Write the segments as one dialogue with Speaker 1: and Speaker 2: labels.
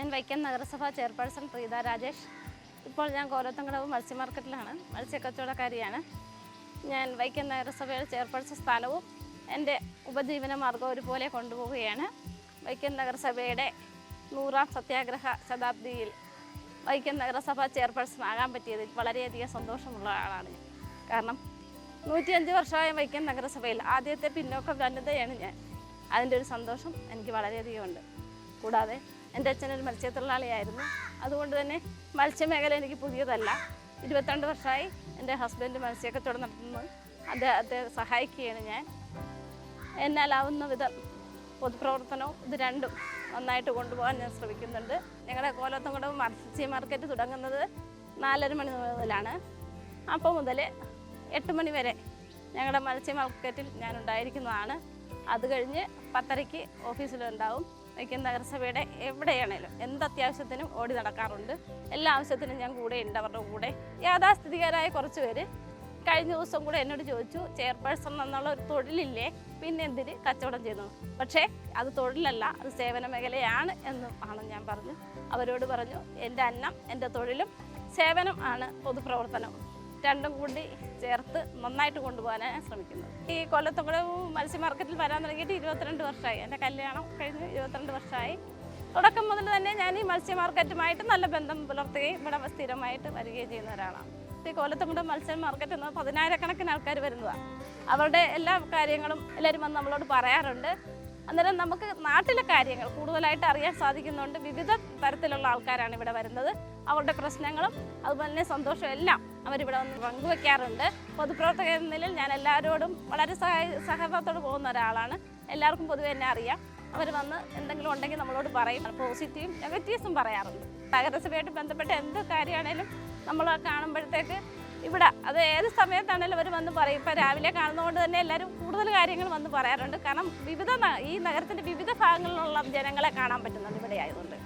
Speaker 1: ഞാൻ വൈക്കം നഗരസഭ ചെയർപേഴ്സൺ പ്രീത രാജേഷ്. ഇപ്പോൾ ഞാൻ കോലത്തങ്കടവ് മത്സ്യ മാർക്കറ്റിലാണ് മത്സ്യക്കച്ചവടക്കാരിയാണ്. ഞാൻ വൈക്കം നഗരസഭയുടെ ചെയർപേഴ്സൺ സ്ഥാനവും എന്റെ ഉപജീവന മാർഗം ഒരുപോലെ കൊണ്ടുപോവുകയാണ്. വൈക്കം നഗരസഭയുടെ നൂറാം സത്യാഗ്രഹ ശതാബ്ദിയിൽ വൈക്കം നഗരസഭാ ചെയർപേഴ്സൺ ആകാൻ പറ്റിയതിൽ വളരെയധികം സന്തോഷമുള്ള ആളാണ് ഞാൻ. കാരണം നൂറ്റിയഞ്ച് വർഷമായ വൈക്കം നഗരസഭയിൽ ആദ്യത്തെ പിന്നോക്ക വനിതയാണ് ഞാൻ. അതിന്റെ ഒരു സന്തോഷം എനിക്ക് വളരെയധികം ഉണ്ട്. കൂടാതെ എന്റെ അച്ഛനൊരു മത്സ്യത്തൊഴിലാളിയായിരുന്നു. അതുകൊണ്ട് തന്നെ മത്സ്യമേഖല എനിക്ക് പുതിയതല്ല. ഇരുപത്തിരണ്ട് വർഷമായി എന്റെ ഹസ്ബൻഡ് മത്സ്യക്കച്ചവടം നടത്തുന്നത് അദ്ദേഹത്തെ സഹായിക്കുകയാണ് ഞാൻ. എന്നാലാവുന്ന വിധം പൊതുപ്രവർത്തനവും ഇത് രണ്ടും നന്നായിട്ട് കൊണ്ടുപോകാൻ ഞാൻ ശ്രമിക്കുന്നുണ്ട്. ഞങ്ങളുടെ കോലത്തങ്കടവ് മത്സ്യ മാർക്കറ്റ് തുടങ്ങുന്നത് നാലര മണി മുതലാണ്. അപ്പോൾ മുതൽ എട്ട് മണി വരെ ഞങ്ങളുടെ മത്സ്യ മാർക്കറ്റിൽ ഞാൻ ഉണ്ടായിരിക്കുന്നതാണ്. അത് കഴിഞ്ഞ് പത്തരയ്ക്ക് ഓഫീസിലുണ്ടാവും. വൈക്കം നഗരസഭയുടെ എവിടെയാണേലും എന്ത് അത്യാവശ്യത്തിനും ഓടി നടക്കാറുണ്ട്. എല്ലാ ആവശ്യത്തിനും ഞാൻ കൂടെ ഉണ്ട് അവരുടെ കൂടെ. യാഥാസ്ഥിതികരായ കുറച്ച് പേര് കഴിഞ്ഞ ദിവസം കൂടെ എന്നോട് ചോദിച്ചു ചെയർപേഴ്സൺ എന്നുള്ള ഒരു തൊഴിലില്ലേ? പിന്നെ എന്തിന് കച്ചവടം ചെയ്യുന്നു പക്ഷേ അത് തൊഴിലല്ല അത് സേവന മേഖലയാണ് എന്നും ആണ് ഞാൻ പറഞ്ഞു. അവരോട് പറഞ്ഞു എന്റെ അന്നം എന്റെ തൊഴിലും സേവനം ആണ് പൊതുപ്രവർത്തനം. രണ്ടും കൂടി ചേർത്ത് നന്നായിട്ട് കൊണ്ടുപോകാനാണ് ശ്രമിക്കുന്നത്. ഈ കൊല്ലത്തുകൂടെ മത്സ്യ മാർക്കറ്റിൽ വരാൻ തുടങ്ങിയിട്ട് ഇരുപത്തിരണ്ട് വർഷമായി. എന്റെ കല്യാണം കഴിഞ്ഞ് ഇരുപത്തിരണ്ട് വർഷമായി. തുടക്കം മുതൽ തന്നെ ഞാൻ ഈ മത്സ്യ മാർക്കറ്റുമായിട്ട് നല്ല ബന്ധം പുലർത്തുകയും ഇവിടെ സ്ഥിരമായിട്ട് വരികയും ചെയ്യുന്ന ഒരാളാണ്. ഈ കൊല്ലത്തുകൂടെ മത്സ്യ മാർക്കറ്റ് എന്നത് പതിനായിരക്കണക്കിന് ആൾക്കാർ വരുന്നതാണ്. അവരുടെ എല്ലാ കാര്യങ്ങളും എല്ലാവരും വന്ന് നമ്മളോട് പറയാറുണ്ട്. അന്നേരം നമുക്ക് നാട്ടിലെ കാര്യങ്ങൾ കൂടുതലായിട്ട് അറിയാൻ സാധിക്കുന്നുണ്ട്. വിവിധ തരത്തിലുള്ള ആൾക്കാരാണ് ഇവിടെ വരുന്നത്. അവരുടെ പ്രശ്നങ്ങളും അതുപോലെ തന്നെ സന്തോഷവും എല്ലാം അവരിവിടെ വന്ന് പങ്കുവെക്കാറുണ്ട്. പൊതുപ്രവർത്തകർ എന്ന നിലയിൽ ഞാൻ എല്ലാവരോടും വളരെ സഹായ സഹകരണത്തോട് പോകുന്ന ഒരാളാണ്. എല്ലാവർക്കും പൊതുവെ എന്നെ അറിയാം. അവർ വന്ന് എന്തെങ്കിലും ഉണ്ടെങ്കിൽ നമ്മളോട് പറയും. പോസിറ്റീവും നെഗറ്റീവ്സും പറയാറുണ്ട്. നഗരസഭയായിട്ട് ബന്ധപ്പെട്ട എന്ത് കാര്യമാണേലും നമ്മൾ കാണുമ്പോഴത്തേക്ക് ഇവിടെ അത് ഏത് സമയത്താണെങ്കിലും അവർ വന്ന് പറയും. ഇപ്പം രാവിലെ കാണുന്നതുകൊണ്ട് തന്നെ എല്ലാവരും കൂടുതൽ കാര്യങ്ങൾ വന്ന് പറയാറുണ്ട്. കാരണം വിവിധ ഈ നഗരത്തിന്റെ വിവിധ ഭാഗങ്ങളിലുള്ള ജനങ്ങളെ കാണാൻ പറ്റുന്നുണ്ട് ഇവിടെ ആയതുകൊണ്ട്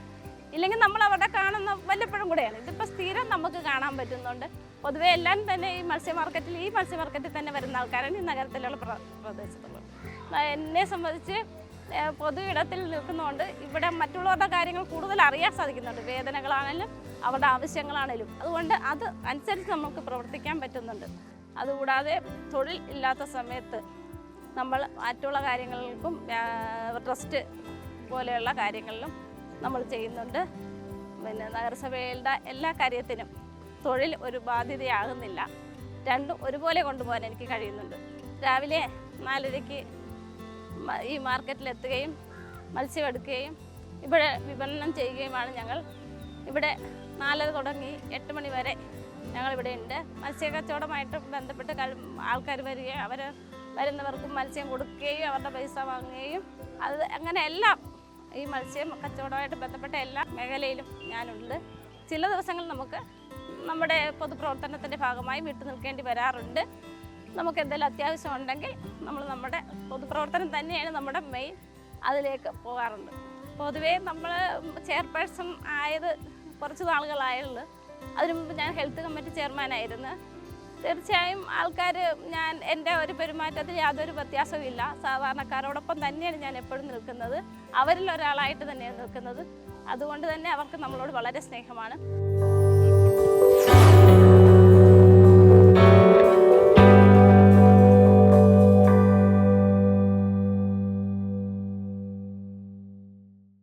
Speaker 1: ഇല്ലെങ്കിൽ നമ്മൾ അവിടെ കാണുന്ന വല്ലപ്പോഴും കൂടെയാണ്. ഇതിപ്പോൾ സ്ഥിരം നമുക്ക് കാണാൻ പറ്റുന്നുണ്ട്. പൊതുവേ എല്ലാം തന്നെ ഈ മത്സ്യ മാർക്കറ്റിൽ ഈ മത്സ്യ മാർക്കറ്റിൽ തന്നെ വരുന്ന ആൾക്കാരാണ് ഈ നഗരത്തിലുള്ള പ്ര പ്രദേശത്തുള്ളത്. എന്നെ സംബന്ധിച്ച് പൊതു ഇടത്തിൽ നിൽക്കുന്നതുകൊണ്ട് ഇവിടെ മറ്റുള്ളവരുടെ കാര്യങ്ങൾ കൂടുതൽ അറിയാൻ സാധിക്കുന്നുണ്ട്. വേദനകളാണെങ്കിലും അവരുടെ ആവശ്യങ്ങളാണെങ്കിലും. അതുകൊണ്ട് അത് അനുസരിച്ച് നമുക്ക് പ്രവർത്തിക്കാൻ പറ്റുന്നുണ്ട്. അതുകൂടാതെ തൊഴിൽ ഇല്ലാത്ത സമയത്ത് നമ്മൾ മറ്റുള്ള കാര്യങ്ങൾക്കും ട്രസ്റ്റ് പോലെയുള്ള കാര്യങ്ങളിലും നമ്മൾ ചെയ്യുന്നുണ്ട്. പിന്നെ നഗരസഭയുടെ എല്ലാ കാര്യത്തിനും തൊഴിൽ ഒരു ബാധ്യതയാകുന്നില്ല. രണ്ടും ഒരുപോലെ കൊണ്ടുപോകാൻ എനിക്ക് കഴിയുന്നുണ്ട്. രാവിലെ നാലരയ്ക്ക് ഈ മാർക്കറ്റിലെത്തുകയും മത്സ്യം എടുക്കുകയും ഇവിടെ വിപണനം ചെയ്യുകയുമാണ് ഞങ്ങൾ. ഇവിടെ നാലര തുടങ്ങി എട്ട് മണി വരെ ഞങ്ങളിവിടെ ഉണ്ട്. മത്സ്യ കച്ചവടമായിട്ട് ബന്ധപ്പെട്ട് ആൾക്കാർ വരികയും അവർ വരുന്നവർക്കും മത്സ്യം കൊടുക്കുകയും അവരുടെ പൈസ വാങ്ങുകയും അത് അങ്ങനെ എല്ലാം ഈ മത്സ്യം കച്ചവടമായിട്ട് ബന്ധപ്പെട്ട എല്ലാ മേഖലയിലും ഞാനുണ്ട്. ചില ദിവസങ്ങൾ നമുക്ക് നമ്മുടെ പൊതുപ്രവർത്തനത്തിന്റെ ഭാഗമായി വിട്ടു നിൽക്കേണ്ടി വരാറുണ്ട്. നമുക്ക് എന്തെങ്കിലും അത്യാവശ്യം ഉണ്ടെങ്കിൽ നമ്മൾ നമ്മുടെ പൊതുപ്രവർത്തനം തന്നെയാണ് നമ്മുടെ മെയിൻ അതിലേക്ക് പോകാറുണ്ട്. പൊതുവേ നമ്മൾ ചെയർപേഴ്സൺ ആയത് കുറച്ച് നാളുകളായുള്ളൂ. അതിനു മുമ്പ് ഞാൻ ഹെൽത്ത് കമ്മിറ്റി ചെയർമാനായിരുന്നു. തീർച്ചയായും ആൾക്കാർ ഞാൻ എന്റെ ഒരു പെരുമാറ്റത്തിൽ യാതൊരു വ്യത്യാസവും ഇല്ല. സാധാരണക്കാരോടൊപ്പം തന്നെയാണ് ഞാൻ എപ്പോഴും നിൽക്കുന്നത്. അവരിൽ ഒരാളായിട്ട് തന്നെയാണ് നിൽക്കുന്നത്. അതുകൊണ്ട് തന്നെ അവർക്ക് നമ്മളോട് വളരെ സ്നേഹമാണ്.